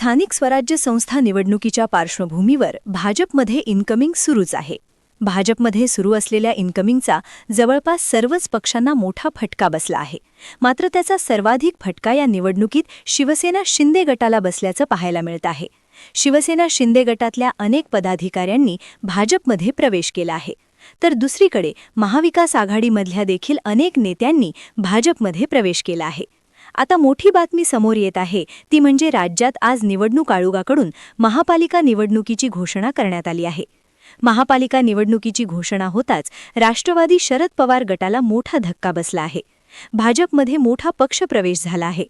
स्थानिक स्वराज्य संस्था निवडणुकीच्या पार्श्वभूमीवर भाजपमध्ये इन्कमिंग सुरूच आहे. भाजपमध्ये सुरू असलेल्या इन्कमिंगचा जवळपास सर्वच पक्षांना मोठा फटका बसला आहे. मात्र त्याचा सर्वाधिक फटका या निवडणुकीत शिवसेना शिंदे गटाला बसल्याचं पाहायला मिळत आहे. शिवसेना शिंदे गटातल्या अनेक पदाधिकाऱ्यांनी भाजपमध्ये प्रवेश केला आहे. तर दुसरीकडे महाविकास आघाडीमधल्या देखील अनेक नेत्यांनी भाजपमध्ये प्रवेश केला आहे. आता मोठी बातमी समोर येत आहे. ती म्हणजे राज्यात आज निवडणूक आयोगाकडून महापालिका निवडणुकीची घोषणा करण्यात आली आहे. महापालिका निवडणुकीची घोषणा होताच राष्ट्रवादी शरद पवार गटाला मोठा धक्का बसला आहे. भाजपमध्ये मोठा पक्षप्रवेश झाला आहे.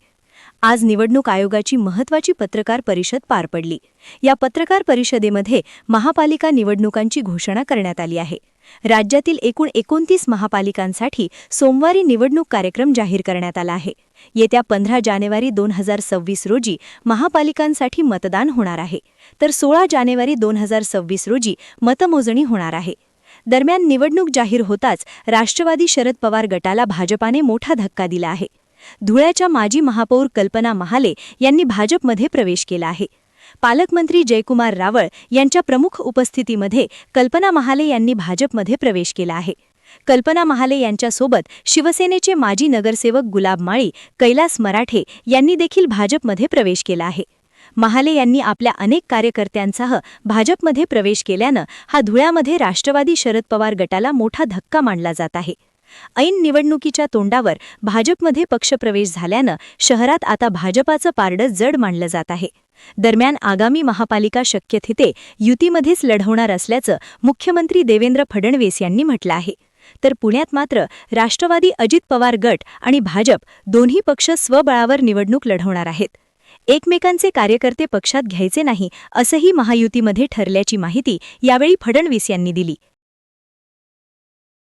आज निवडणूक आयोगाची महत्वाची पत्रकार परिषद पार पडली. या पत्रकार परिषदेमध्ये महापालिका निवडणुकांची घोषणा करण्यात आली आहे. राज्यातील एकूण एकोणतीस महापालिकांसाठी सोमवारी निवडणूक कार्यक्रम जाहीर करण्यात आला आहे. येत्या पंधरा जानेवारी दोन हजार सव्वीस रोजी महापालिकांसाठी मतदान होणार आहे. तर सोळा जानेवारी दोन हजार सव्वीस रोजी मतमोजणी होणार आहे. दरम्यान निवडणूक जाहीर होताच राष्ट्रवादी शरद पवार गटाला भाजपाने मोठा धक्का दिला आहे. धुळ्याच्या माजी महापौर कल्पना महाले यांनी भाजपमध्ये प्रवेश केला आहे. पालकमंत्री जयकुमार रावळ यांच्या प्रमुख उपस्थितीमध्ये कल्पना महाले यांनी भाजपमध्ये प्रवेश केला आहे. कल्पना महाले यांच्यासोबत शिवसेनेचे माजी नगरसेवक गुलाब माळी कैलास मराठे यांनी देखील भाजपमध्ये प्रवेश केला आहे. महाले यांनी आपल्या अनेक कार्यकर्त्यांसह भाजपमध्ये प्रवेश केल्यानं हा धुळ्यामध्ये राष्ट्रवादी शरद पवार गटाला मोठा धक्का मानला जात आहे. ऐन निवडणुकीच्या तोंडावर भाजपमध्ये पक्षप्रवेश झाल्यानं शहरात आता भाजपाचं पारडं जड मानलं जात आहे. दरम्यान आगामी महापालिका शक्य तिथे युतीमध्येच लढवणार असल्याचं मुख्यमंत्री देवेंद्र फडणवीस यांनी म्हटलं आहे. तर पुण्यात मात्र राष्ट्रवादी अजित पवार गट आणि भाजप दोन्ही पक्ष स्वबळावर निवडणूक लढवणार आहेत. एकमेकांचे कार्यकर्ते पक्षात घ्यायचे नाही असंही महायुतीमध्ये ठरल्याची माहिती यावेळी फडणवीस यांनी दिली.